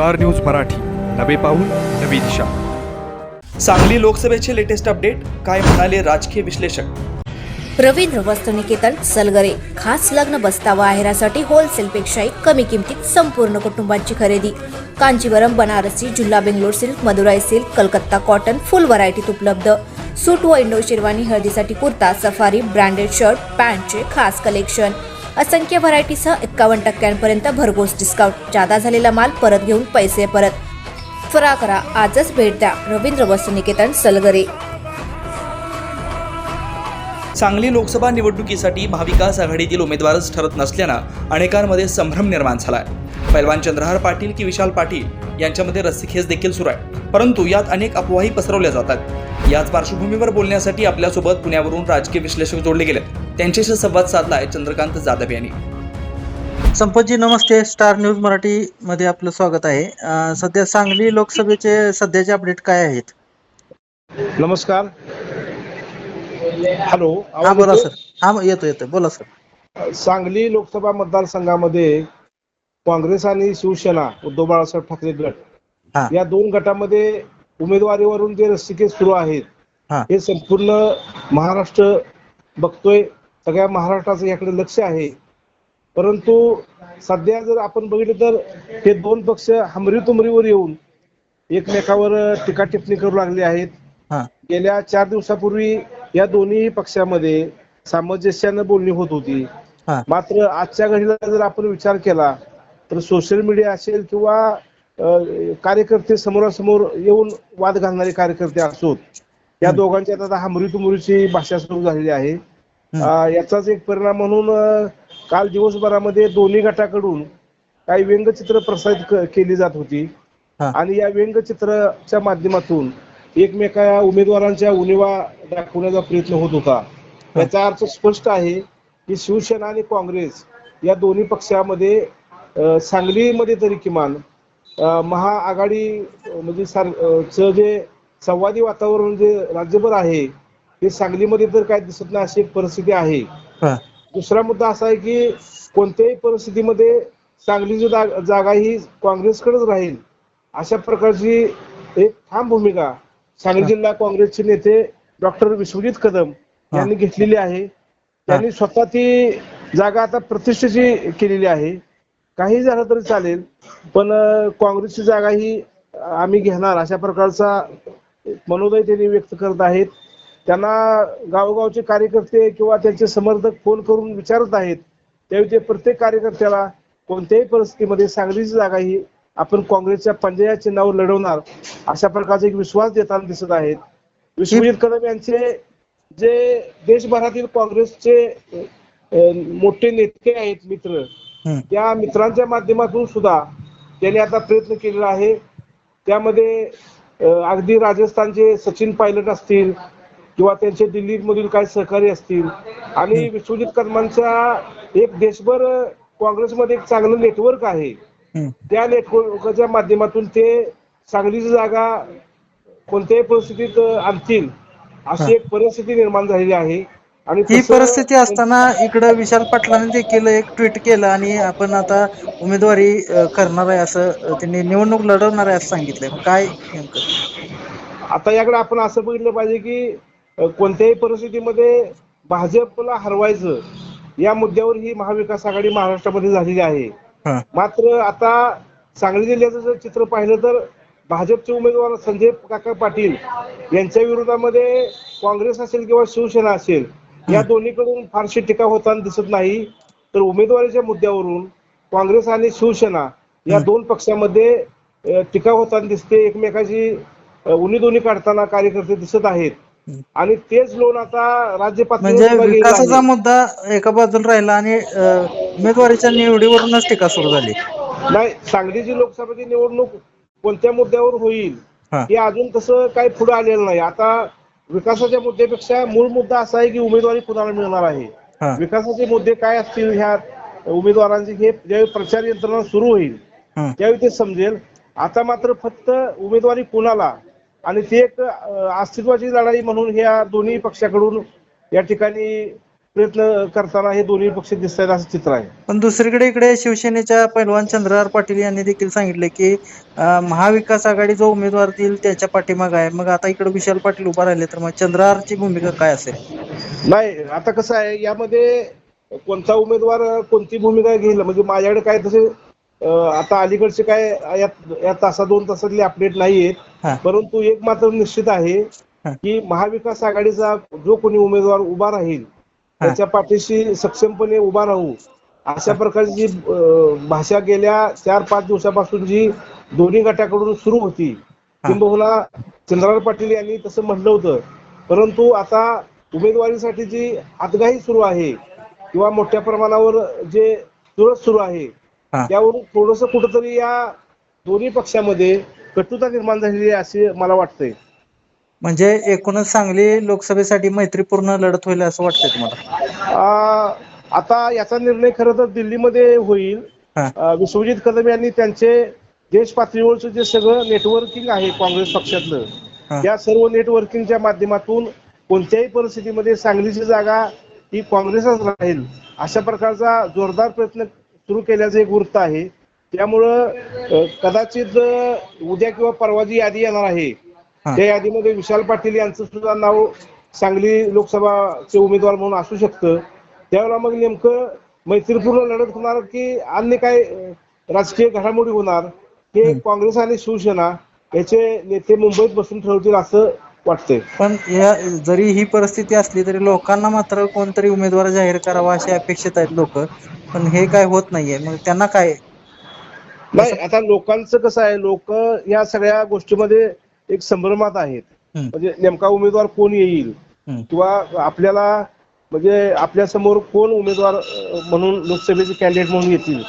Star news Marathi. नवे पाऊल नवी दिशा. सांगली लोकसभेचे लेटेस्ट अपडेट काय म्हणाले राजकीय विश्लेषक? रवींद्र वस्तुनिकेतन सलगरे. खास लग्न बसतावा आहेरासाठी होलसेलपेक्षाही कमी किमतीत संपूर्ण कुटुंबांची खरेदी. Kanjivaram Banarasi जुल्ला Bangalore silk Madurai silk Calcutta cotton full व्हरायटीत उपलब्ध. सूट व इंडो शेरवानी हळदीसाठी कुर्ता सफारी ब्रँडेड शर्ट पॅन्टचे खास कलेक्शन असंख्य व्हरायटीसह एक्कावन्न टक्क्यांपर्यंत भरघोस डिस्काउंट जादा झालेला माल परत घेऊन पैसे परत. त्वरा करा आजच भेट द्या. रवींद्र वस्त्रनिकेतन सलगरे. सांगली लोकसभा निवडणुकीसाठी महाविकास आघाडीतील उमेदवारच ठरत नसल्यानं अनेकांमध्ये संभ्रम निर्माण झालाय. पैलवान चंद्रहार पाटील की विशाल पाटील यांच्यामध्ये रस्सीखेच देखील सुरू आहे. परंतु यात अनेक अफवाही पसरवल्या जातात. याच पार्श्वभूमीवर बोलण्यासाठी आपल्यासोबत पुण्यावरून राजकीय विश्लेषक जोडले गेलेत. त्यांच्याशी संवाद साधलाय चंद्रकांत जाधव यांनी. संपतजी नमस्ते. स्टार न्यूज मराठी मध्ये आपलं स्वागत आहे. सध्या सांगली लोकसभेचे सध्याचे अपडेट काय आहेत? नमस्कार. हॅलो हा बोला? सर. हा येतो येतो बोला सर. सांगली लोकसभा मतदारसंघामध्ये काँग्रेस आणि शिवसेना उद्धव बाळासाहेब ठाकरे गट हा. या दोन गटामध्ये उमेदवारीवरून जे रस्तिकेस सुरू आहेत. हे संपूर्ण महाराष्ट्र बघतोय सगळ्या महाराष्ट्राचं याकडे लक्ष आहे. परंतु सध्या जर आपण बघितलं तर हे दोन पक्ष हमरी तुमरीवर येऊन एकमेकावर टीका टिप्पणी करू लागले आहेत. हा. गेल्या चार दिवसापूर्वी या दोन्ही पक्षामध्ये सामंजस्यानं बोलणी होत होती. मात्र आजच्या घडीला जर आपण विचार केला तर सोशल मीडिया असेल किंवा कार्यकर्ते समोरासमोर येऊन वाद घालणारे कार्यकर्ते असोत या हम्म. दोघांच्यात आता हमरीतुमरीची भाषा सुरू झालेली आहे. याचाच एक परिणाम म्हणून काल दिवसभरामध्ये दोन्ही गटाकडून काही व्यंगचित्र प्रसारित केली जात होती. आणि या व्यंगचित्राच्या माध्यमातून एकमेका उमेदवारांच्या उणिवा दाखवण्याचा प्रयत्न होत होता. याचा अर्थ स्पष्ट आहे की शिवसेना आणि काँग्रेस या दोन्ही पक्षामध्ये सांगलीमध्ये तरी किमान महाआघाडी म्हणजे जे संवादी वातावरण जे राज्यभर आहे ते सांगलीमध्ये तर काय दिसत नाही अशी एक परिस्थिती आहे. हा. दुसरा मुद्दा असा आहे की कोणत्याही परिस्थितीमध्ये सांगलीची जा- जागा ही काँग्रेसकडेच राहील अशा प्रकारची एक ठाम भूमिका सांगली जिल्हा काँग्रेसचे नेते डॉक्टर विश्वजित कदम यांनी घेतलेली आहे. त्यांनी स्वतः ती जागा आता प्रतिष्ठेची केलेली आहे. काही झालं तरी चालेल पण काँग्रेसची जागा ही आम्ही घेणार अशा प्रकारचा मनोदय त्यांनी व्यक्त करत आहेत. त्यांना गावोगावचे कार्यकर्ते किंवा त्यांचे समर्थक फोन करून विचारत आहेत त्यावेळी ते प्रत्येक कार्यकर्त्याला कोणत्याही परिस्थितीमध्ये सांगलीची जागा ही आपण काँग्रेसच्या पंजाया चिन्हावर लढवणार अशा प्रकारचा एक विश्वास देताना दिसत आहेत विश्वजित कदम यांचे जे देशभरातील काँग्रेसचे मोठे नेते आहेत मित्र. त्या मित्रांच्या माध्यमातून सुद्धा त्यांनी आता प्रयत्न केलेला आहे त्यामध्ये अगदी राजस्थानचे सचिन पायलट असतील किंवा त्यांचे दिल्लीमधील काही सहकारी असतील. आणि विश्वजित कदमांच्या एक देशभर काँग्रेसमध्ये एक चांगलं नेटवर्क आहे. त्या नेटवर्कच्या माध्यमातून ते सांगलीची जागा कोणत्याही परिस्थितीत आणतील अशी एक परिस्थिती निर्माण झालेली आहे. आणि ही परिस्थिती असताना इकडं विशाल पाटलांनी देखील एक ट्विट केलं आणि आपण आता उमेदवारी करणार आहे असं त्यांनी निवडणूक लढवणार आहे असं सांगितलंय. काय नेमकं? आता याकडे आपण असं बघितलं पाहिजे की कोणत्याही परिस्थितीमध्ये भाजपला हरवायचं या मुद्द्यावर ही महाविकास आघाडी महाराष्ट्रामध्ये झालेली आहे. मात्र आता सांगली जिल्ह्याचं जर चित्र पाहिलं तर भाजपचे उमेदवार संजय काका पाटील यांच्या विरोधामध्ये काँग्रेस असेल किंवा शिवसेना असेल या दोन्हीकडून फारशी टीका होताना दिसत नाही. तर उमेदवारीच्या मुद्द्यावरून काँग्रेस आणि शिवसेना या दोन पक्षामध्ये टीका होताना दिसते. एकमेकाची अ, उनी दोन्ही काढताना कार्यकर्ते दिसत आहेत. आणि तेच लोन आता राज्य म्हणजे विकासाचा. मुद्दा एका बाजूला राहिला आणि उमेदवारीच्या निवडीवरूनच टीका सुरू झाली नाही सांगलीची लोकसभेची निवडणूक कोणत्या मुद्द्यावर होईल हा. अजून तसं काही पुढे आलेलं नाही आता विकासाच्या मुद्द्यापेक्षा मूळ मुद्दा असा आहे की उमेदवारी कुणाला मिळणार आहे विकासाचे मुद्दे काय असतील ह्या उमेदवारांचे हे ज्यावेळी प्रचार यंत्रणा सुरू होईल. त्यावेळी ते समजेल आता मात्र फक्त उमेदवारी कुणाला आणि ती एक अस्तित्वाची लढाई म्हणून ह्या दोन्ही पक्षाकडून या ठिकाणी प्रयत्न करताना हे दोन्ही पक्ष दिसत आहेत असं चित्र आहे. पण दुसरीकडे इकडे शिवसेनेच्या पैलवान चंद्रहार पाटील यांनी देखील सांगितले की महाविकास आघाडी जो उमेदवार देईल त्याच्या पाठीमाग आहे. मग आता इकडे विशाल पाटील उभा राहिले तर मग चंद्रहारची भूमिका काय असेल? नाही आता कसं आहे यामध्ये कोणता उमेदवार कोणती भूमिका घेईल? म्हणजे माझ्याकडे काय तसे आता अलीकडचे काय या तासा दोन तासातले अपडेट नाही हा. आहेत परंतु एक मात्र निश्चित आहे हा. की महाविकास आघाडीचा जो कोणी उमेदवार उभा राहील त्याच्या पाठीशी सक्षमपणे उभा राहू अशा प्रकारची जी अं, भाषा गेल्या चार पाच दिवसापासून जी दोन्ही गटाकडून सुरू होती किंबहुना चंद्रराव पाटील यांनी तसं म्हटलं होतं परंतु आता उमेदवारीसाठी जी आतगाही सुरू आहे किंवा मोठ्या प्रमाणावर जे चुरस सुरू आहे. त्यावरून थोडस कुठंतरी या दोन्ही पक्षामध्ये कटुता निर्माण झालेली असे मला वाटतंय. म्हणजे एकूणच सांगली लोकसभेसाठी मैत्रीपूर्ण लढत होईल असं वाटतंय तुम्हाला? आता याचा निर्णय खरं तर दिल्लीमध्ये होईल. विश्वजित कदम यांनी त्यांचे देश पातळीवरचं जे सगळं नेटवर्किंग आहे काँग्रेस पक्षातलं. त्या सर्व नेटवर्किंगच्या माध्यमातून कोणत्याही परिस्थितीमध्ये सांगलीची जागा ही काँग्रेसच राहील अशा प्रकारचा जोरदार प्रयत्न सुरू केल्याचं एक वृत्त आहे. त्यामुळं कदाचित उद्या किंवा परवा जी यादी येणार आहे. त्या यादीमध्ये विशाल पाटील यांचं सुद्धा नाव सांगली लोकसभाचे उमेदवार म्हणून असू शकतं. त्यावेळेला मग नेमकं मैत्रीपूर्ण लढत होणार की अन्य काय राजकीय घडामोडी होणार हे. काँग्रेस आणि शिवसेना याचे नेते मुंबईत बसून ठरवतील असं वाटतंय. पण या जरी ही परिस्थिती असली तरी लोकांना मात्र कोणतरी उमेदवार जाहीर करावा अशी अपेक्षित आहेत लोक. पण हे काय होत नाहीये. मग त्यांना काय? नाही आता लोकांचं कसं आहे लोक या सगळ्या गोष्टीमध्ये एक संभ्रमात आहेत. हम्म. म्हणजे नेमका उमेदवार कोण येईल? हम्म. किंवा आपल्याला म्हणजे आपल्यासमोर कोण उमेदवार अं, म्हणून लोकसभेचे कॅन्डिडेट म्हणून येतील?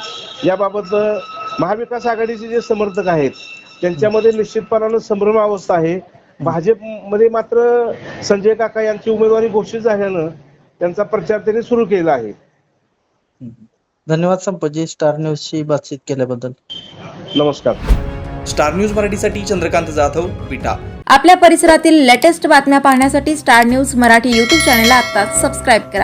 याबाबत अं, महाविकास आघाडीचे जे समर्थक आहेत त्यांच्यामध्ये निश्चितपणानं संभ्रम अवस्था आहे. भाजपमध्ये मात्र संजय काका यांची उमेदवारी घोषित झाल्यानं त्यांचा प्रचार त्यांनी सुरू केला आहे. धन्यवाद संपतजी. स्टार न्यूजशी बातचीत केल्याबद्दल. नमस्कार. स्टार न्यूज मराठीसाठी चंद्रकांत जाधव विटा आपल्या परिसरातील लेटेस्ट बातम्या पाहण्यासाठी स्टार न्यूज मराठी यूट्यूब चॅनलला आत्ताच सबस्क्राईब करा.